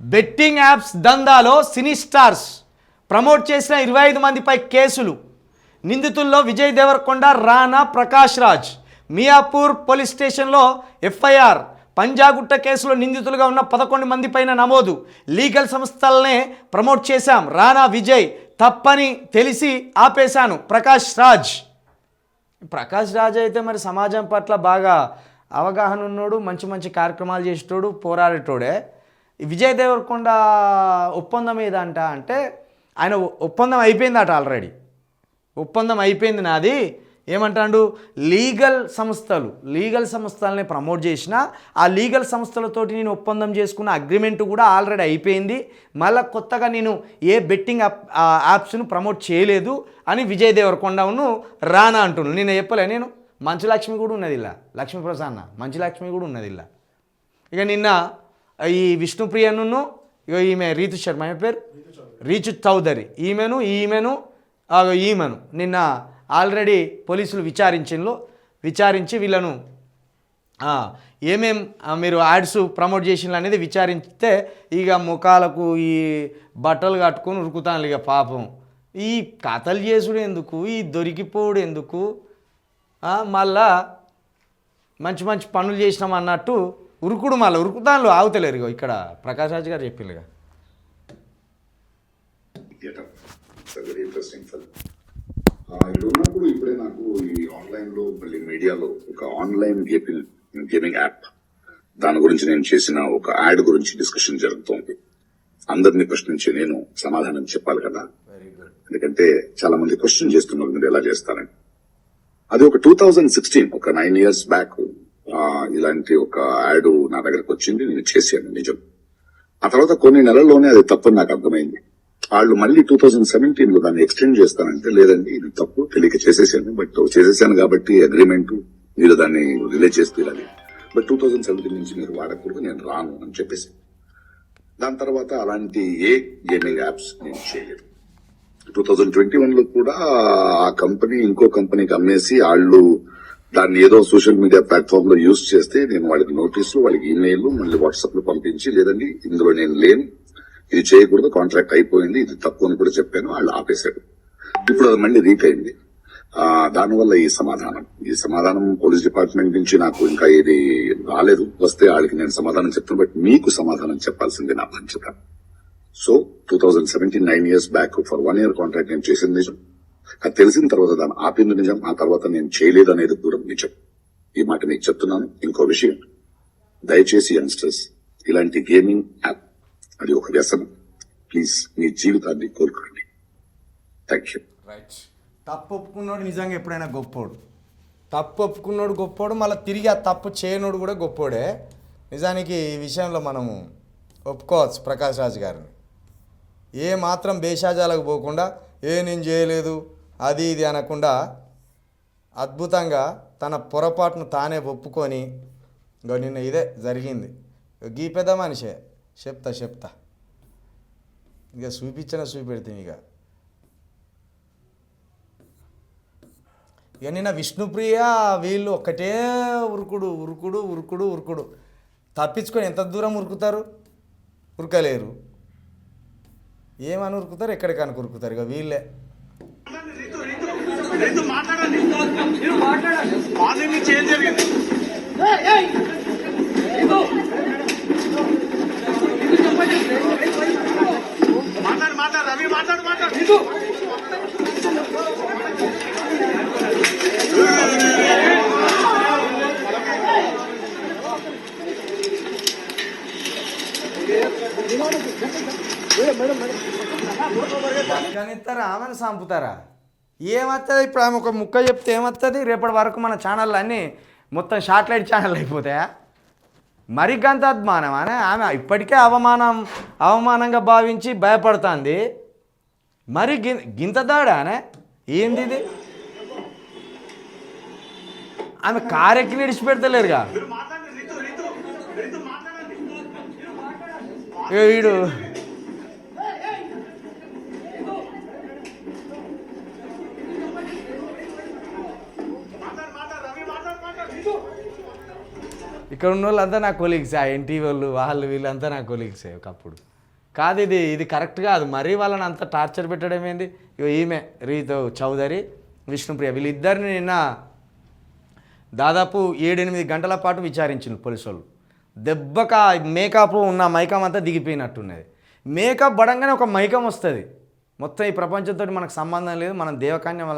Betting apps దందాలో cine stars promote చేసిన ఇరవై ఐదు మందిపై కేసులు. నిందితుల్లో విజయ్ దేవరకొండ రానా ప్రకాష్ రాజ్. మియాపూర్ పోలీస్ స్టేషన్లో ఎఫ్ఐఆర్. పంజాగుట్ట కేసులో నిందితులుగా ఉన్న పదకొండు మంది పైన నమోదు. లీగల్ సంస్థలనే ప్రమోట్ చేశాం. రానా విజయ్ తప్పని తెలిసి ఆపేశాను. ప్రకాష్ రాజ్. ప్రకాష్ రాజ్ అయితే మరి సమాజం పట్ల బాగా అవగాహన ఉన్నోడు మంచి మంచి కార్యక్రమాలు చేసేటోడు పోరాడేటోడే. విజయ్ దేవరకొండ ఒప్పందం ఏదంట అంటే ఆయన ఒప్పందం అయిపోయిందట ఆల్రెడీ. ఒప్పందం అయిపోయింది నాది. ఏమంటాడు? లీగల్ సంస్థలు లీగల్ సంస్థలని ప్రమోట్ చేసిన ఆ లీగల్ సంస్థలతోటి నేను ఒప్పందం చేసుకున్న అగ్రిమెంట్ కూడా ఆల్రెడీ అయిపోయింది. మళ్ళీ కొత్తగా నేను ఏ బెట్టింగ్ ఆ యాప్స్ను ప్రమోట్ చేయలేదు అని విజయ్ దేవరకొండను రానా అంటున్నాను నేను చెప్పలే నేను. మంచు లక్ష్మి కూడా ఉన్నది ఇలా. లక్ష్మీ ప్రసన్న మంచు లక్ష్మి కూడా ఉన్నది ఇలా. ఇక నిన్న ఈ విష్ణుప్రియను ఇక ఈమె రీతు శర్మ ఆమె పేరు? రీచు చౌదరి. ఈమెను ఈమెను ఈమెను. నిన్న ఆల్రెడీ పోలీసులు విచారించిండ్రు విచారించి వీళ్ళను ఏమేం మీరు యాడ్స్ ప్రమోట్ చేసిండ్రు అనేది విచారిస్తే ఇక ముఖాలకు ఈ బట్టలు కట్టుకొని ఉరుకుతాను ఇక పాపం. ఈ కథలు చేసుడు ఎందుకు? ఈ దొరికిపోవుడు ఎందుకు? మళ్ళా మంచి మంచి పనులు చేసినాం అన్నట్టు ఉరుకుడు మళ్ళీ ఉరుకుతాను ఆగుతలేరు ఇగో. ఇక్కడ ప్రకాష్ రాజ్ గారు ఇక్కడ ఉన్నప్పుడు ఇప్పుడే నాకు ఈ ఆన్లైన్లో మళ్ళీ మీడియాలో ఒక ఆన్లైన్ గేమింగ్ గేమింగ్ యాప్. దాని గురించి నేను చేసిన ఒక యాడ్ గురించి డిస్కషన్ జరుగుతోంది. అందరినీ ప్రశ్నించి నేను సమాధానం చెప్పాలి కదా? ఎందుకంటే చాలా మంది క్వశ్చన్ చేస్తున్నారు మీరు ఎలా చేస్తారని. అది ఒక టూ థౌజండ్ సిక్స్టీన్ ఒక నైన్ ఇయర్స్ బ్యాక్ ఇలాంటి ఒక యాడ్ నా దగ్గరకు వచ్చింది నేను చేశాను నిజం. ఆ తర్వాత కొన్ని నెలల్లోనే అది తప్పు నాకు అర్థమైంది. వాళ్ళు మళ్ళీ టూ థౌజండ్ సెవెంటీన్లో దాన్ని ఎక్స్టెండ్ చేస్తానంటే లేదండి ఇది తప్పు తెలియక చేసేసాను బట్ చేసేసాను కాబట్టి అగ్రిమెంట్ మీరు దాన్ని రిలే చేసి బట్ టూ థౌజండ్ సెవెంటీన్ నుంచి మీరు వాడకూడదు నేను రాను అని చెప్పేసి. దాని తర్వాత అలాంటి ఏ గేమింగ్ యాప్స్ నేను చేయలేదు. టూ థౌజండ్ ట్వంటీ వన్లో కూడా ఆ కంపెనీ ఇంకో కంపెనీకి అమ్మేసి వాళ్ళు దాన్ని ఏదో సోషల్ మీడియా ప్లాట్ఫామ్లో యూజ్ చేస్తే నేను వాళ్ళకి నోటీసులు వాళ్ళకి ఈమెయిల్ మళ్ళీ వాట్సాప్లో పంపించి లేదండి ఇందులో నేను లేను ఇది చేయకూడదు కాంట్రాక్ట్ అయిపోయింది ఇది తప్పు అని కూడా చెప్పాను వాళ్ళు ఆపేశారు. ఇప్పుడు అది మళ్ళీ రీక్ అయింది. ఆ దానివల్ల ఈ సమాధానం. ఈ సమాధానం పోలీస్ డిపార్ట్మెంట్ నుంచి నాకు ఇంకా ఏది రాలేదు. వస్తే వాళ్ళకి నేను సమాధానం చెప్తాను బట్ మీకు సమాధానం చెప్పాల్సింది నా బాధ్యత. So two thousand seventy nine years back for one year contract నేను చేసింది. నాకు తెలిసిన తర్వాత దాన్ని ఆపింది నిజం ఆ తర్వాత నేను చేయలేదు అనేది దూరం నిజం. ఈ మాట మీకు చెప్తున్నాను. ఇంకో విషయం. దయచేసి యంగ్స్టర్స్ ఇలాంటి గేమింగ్ యాప్ అది ఒక వ్యసనం. ప్లీజ్ మీ జీవితాన్ని కోరుకోండి థ్యాంక్ యూ. రైట్ తప్పు ఒప్పుకున్నాడు నిజంగా ఎప్పుడైనా గొప్పోడు. తప్పు ఒప్పుకున్నాడు గొప్పోడు మళ్ళీ తిరిగి ఆ తప్పు చేయనోడు కూడా గొప్పోడే. నిజానికి ఈ విషయంలో మనము ఒప్పుకోవచ్చు ప్రకాష్ రాజ్ గారిని. ఏ మాత్రం బేషాజాలకు పోకుండా ఏ నేను చేయలేదు అది ఇది అనకుండా అద్భుతంగా తన పొరపాటును తానే ఒప్పుకొని నిన్న ఇదే జరిగింది. గీ పెద్ద మనిషే చెప్తా చెప్తా. ఇక చూపించిన చూపెడుతుంది ఇక ఇక నిన్న విష్ణుప్రియ వీళ్ళు ఒక్కటే ఉరుకుడు ఉరుకుడు ఉరుకుడు ఉరుకుడు. తప్పించుకొని ఎంత దూరం ఉరుకుతారు? ఉరకలేరు. ఏమని ఉరుకుతారు? ఎక్కడికని ఉరుకుతారు? ఇక వీళ్ళే. రైతు మాట్లాడండి. మార్నింగ్ నుంచి ఏం జరిగింది. మాట్లాడు మాట్లాడు రవి మాట్లాడు మాట్లాడు. బతకనిస్తారా ఆమెను చంపుతారా ఏమవుతుంది ఇప్పుడు ఆమె ఒక ముక్క చెప్తే ఏమవుతుంది రేపటి వరకు మన ఛానళ్ళు అన్నీ మొత్తం షార్ట్లైట్ ఛానల్ అయిపోతాయా? మరి గంత అద్మానం అనే ఆమె ఇప్పటికే అవమానం అవమానంగా భావించి భయపడుతుంది. మరి గి గింత దాడానే ఏంది ఇది ఆమె కారెక్కి విడిచిపెడతలేరుగా. వీడు మాట్లాడు మాట్లాడు రవి మాట్లాడు మాట్లాడు ఇక్కడ ఉన్న వాళ్ళంతా నా కొలీగ్స్ ఆ ఎన్టీ వాళ్ళు వాళ్ళు వీళ్ళంతా నా కొలీగ్సే ఒకప్పుడు. కాదు ఇది ఇది కరెక్ట్ కాదు. మరీ వాళ్ళని అంత టార్చర్ పెట్టడం ఏంది? ఇగో ఈమె రీతో చౌదరి విష్ణుప్రియ వీళ్ళిద్దరిని నిన్న దాదాపు ఏడెనిమిది గంటల పాటు విచారించింది పోలీసు వాళ్ళు దెబ్బక మేకప్ ఉన్న మైకం అంతా దిగిపోయినట్టున్నది. మేకప్ పడంగానే ఒక మైకం వస్తుంది. మొత్తం ఈ ప్రపంచంతో మనకు సంబంధం లేదు. మనం దేవకన్య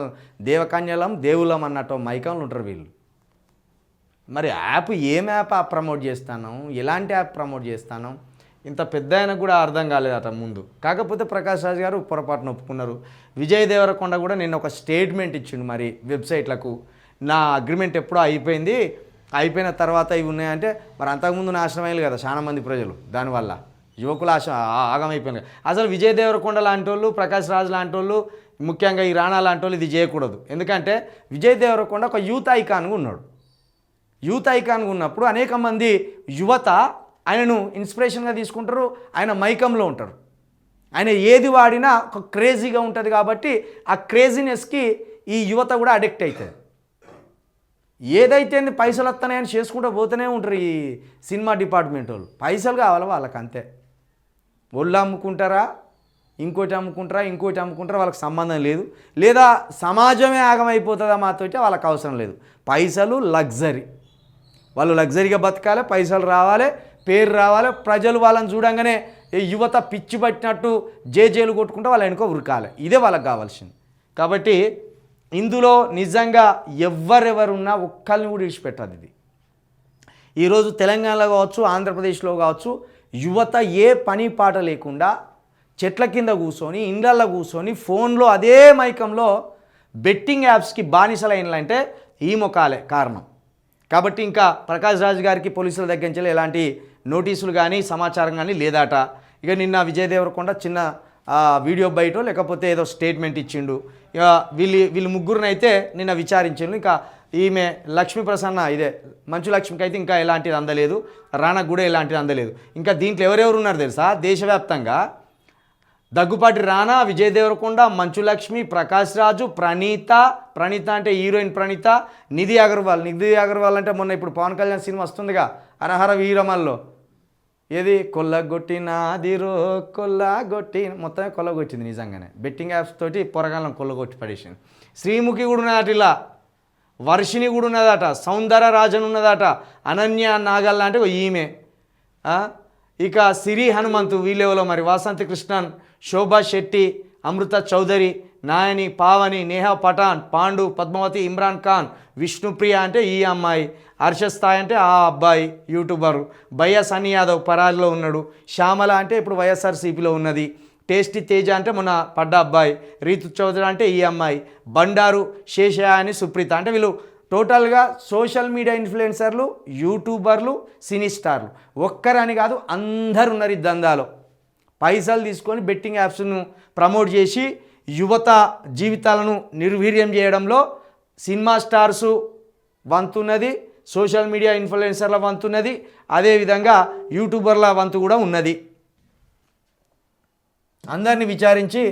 దేవకాన్యలం దేవులం అన్నట్టు మైకంలు ఉంటారు వీళ్ళు. మరి యాప్ ఏం యాప్ ప్రమోట్ చేస్తాను? ఎలాంటి యాప్ ప్రమోట్ చేస్తాను? ఇంత పెద్ద ఆయన కూడా అర్థం కాలేదట ముందు. కాకపోతే ప్రకాష్ రాజ్ గారు పొరపాటున ఒప్పుకున్నారు. విజయ్ దేవరకొండ కూడా నేను ఒక స్టేట్మెంట్ ఇచ్చిండు మరి వెబ్సైట్లకు. నా అగ్రిమెంట్ ఎప్పుడో అయిపోయింది. అయిపోయిన తర్వాత ఇవి ఉన్నాయంటే మరి అంతకుముందు నాశనం అయ్యారు కదా చాలా మంది ప్రజలు దానివల్ల. యువకులు ఆశ ఆ- ఆగమైపోయింది అసలు విజయ్ దేవరకొండ లాంటి వాళ్ళు ప్రకాష్ రాజ్ లాంటి వాళ్ళు ముఖ్యంగా ఈ రాణా లాంటి వాళ్ళు ఇది చేయకూడదు. ఎందుకంటే విజయ్ దేవరకొండ ఒక యూత్ ఐకాన్గా ఉన్నాడు. యూత్ ఐకాన్గా ఉన్నప్పుడు అనేక మంది యువత ఆయనను ఇన్స్పిరేషన్గా తీసుకుంటారు ఆయన మైకంలో ఉంటారు. ఆయన ఏది వాడినా ఒక క్రేజీగా ఉంటుంది కాబట్టి ఆ క్రేజీనెస్కి ఈ యువత కూడా అడిక్ట్ అవుతుంది ఏదైతే పైసలు వస్తున్నాయని చేసుకుంటూ పోతూనే ఉంటారు ఈ సినిమా డిపార్ట్మెంట్ వాళ్ళు. పైసలు కావాలి వాళ్ళకి అంతే. ఒళ్ళు అమ్ముకుంటారా ఇంకోటి అమ్ముకుంటారా ఇంకోటి అమ్ముకుంటారా వాళ్ళకి సంబంధం లేదు. లేదా సమాజమే ఆగమైపోతుందా మాతో వాళ్ళకి అవసరం లేదు. పైసలు లగ్జరీ. వాళ్ళు లగ్జరీగా బతకాలి పైసలు రావాలి పేరు రావాలి ప్రజలు వాళ్ళని చూడంగానే యువత పిచ్చి పట్టినట్టు జేజేలు కొట్టుకుంటే వాళ్ళ వెనుక ఉరకాలి. ఇదే వాళ్ళకి కావాల్సింది. కాబట్టి ఇందులో నిజంగా ఎవరెవరున్నా ఒక్కరిని కూడా విడిచిపెట్టదు ఇది. ఈరోజు తెలంగాణలో కావచ్చు ఆంధ్రప్రదేశ్లో కావచ్చు యువత ఏ పని పాట లేకుండా చెట్ల కింద కూర్చొని ఇండ్లల్లో కూర్చొని ఫోన్లో అదే మైకంలో బెట్టింగ్ యాప్స్కి బానిసలైనలంటే ఈ మొకాలే కారణం. కాబట్టి ఇంకా ప్రకాష్ రాజ్ గారికి పోలీసుల దగ్గర నుంచి ఎలాంటి నోటీసులు కానీ సమాచారం కానీ లేదట. ఇక నిన్న విజయ్ దేవరకొండ చిన్న వీడియో బయట లేకపోతే ఏదో స్టేట్మెంట్ ఇచ్చిండు. ఇక వీళ్ళు వీళ్ళు ముగ్గురునైతే నిన్న విచారించిండు ఇంకా ఈమె లక్ష్మీ ప్రసన్న ఇదే మంచు లక్ష్మికి అయితే ఇంకా ఎలాంటిది అందలేదు. రాణకు కూడా ఎలాంటిది అందలేదు. ఇంకా దీంట్లో ఎవరెవరు ఉన్నారు తెలుసా? దేశవ్యాప్తంగా దగ్గుపాటి రానా విజయ్ దేవరకొండ మంచులక్ష్మి ప్రకాష్ రాజు ప్రణీత ప్రణీత అంటే హీరోయిన్ ప్రణీత నిధి అగర్వాల్. నిధి అగర్వాల్ అంటే మొన్న ఇప్పుడు పవన్ కళ్యాణ్ సినిమా వస్తుందిగా అరహర వీరమల్లో. ఏది? కొల్లగొట్టినాది రో కొల్లగొట్టి మొత్తమే కొల్లగొట్టింది నిజంగానే. బెట్టింగ్ యాప్స్ తోటి పొరగాలను కొల్లగొట్టి పడేసింది. శ్రీముఖి కూడా ఉన్నదట ఇలా వర్షిణి కూడా ఉన్నదట సౌందర రాజన్ ఉన్నదట అనన్య నాగల్ అంటే ఓ ఈమె. ఇక సిరి హనుమంతు వీళ్ళెవలో మరి? వాసంతి కృష్ణన్ శోభా శెట్టి అమృత చౌదరి నాయని పావని నేహా పఠాన్ పాండు పద్మావతి ఇమ్రాన్ ఖాన్ విష్ణుప్రియ అంటే ఈ అమ్మాయి హర్షస్థాయ్ అంటే ఆ అబ్బాయి యూట్యూబర్ భయ్య సన్నీ యాదవ్ పరాజలో ఉన్నాడు శ్యామల అంటే ఇప్పుడు వైఎస్ఆర్సీపీలో ఉన్నది టేస్టీ తేజ అంటే మొన్న పడ్డ అబ్బాయి రీతు చౌదరి అంటే ఈ అమ్మాయి బండారు శేషయ అని సుప్రీత అంటే వీళ్ళు టోటల్గా సోషల్ మీడియా ఇన్ఫ్లుయెన్సర్లు యూట్యూబర్లు సినీ స్టార్లు. ఒక్కరని కాదు అందరు ఉన్నారు ఈ దందాలో. పైసలు తీసుకొని బెట్టింగ్ యాప్స్ను ప్రమోట్ చేసి యువత జీవితాలను నిర్వీర్యం చేయడంలో సినిమా స్టార్సు వంతున్నది సోషల్ మీడియా ఇన్ఫ్లుయెన్సర్ల వంతున్నది అదేవిధంగా యూట్యూబర్ల వంతు కూడా ఉన్నది. అందరిని విచారించి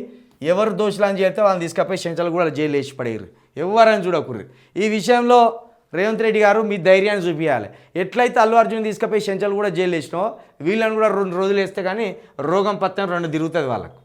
ఎవరు దోషులని చేస్తే వాళ్ళని తీసుకపోయి సెంచలు కూడా జైలు వేసి పడేరు ఎవరని చూడకుర్రి. ఈ విషయంలో రేవంత్ రెడ్డి గారు మీ ధైర్యాన్ని చూపించాలి ఎట్లయితే అల్లు అర్జున్ తీసుకుపోయి సెంచల్ కూడా జైలు వేసినో వీళ్ళని కూడా రెండు రోజులు వేస్తే కానీ రోగం పత్తం రెండు తిరుగుతుంది వాళ్ళకు.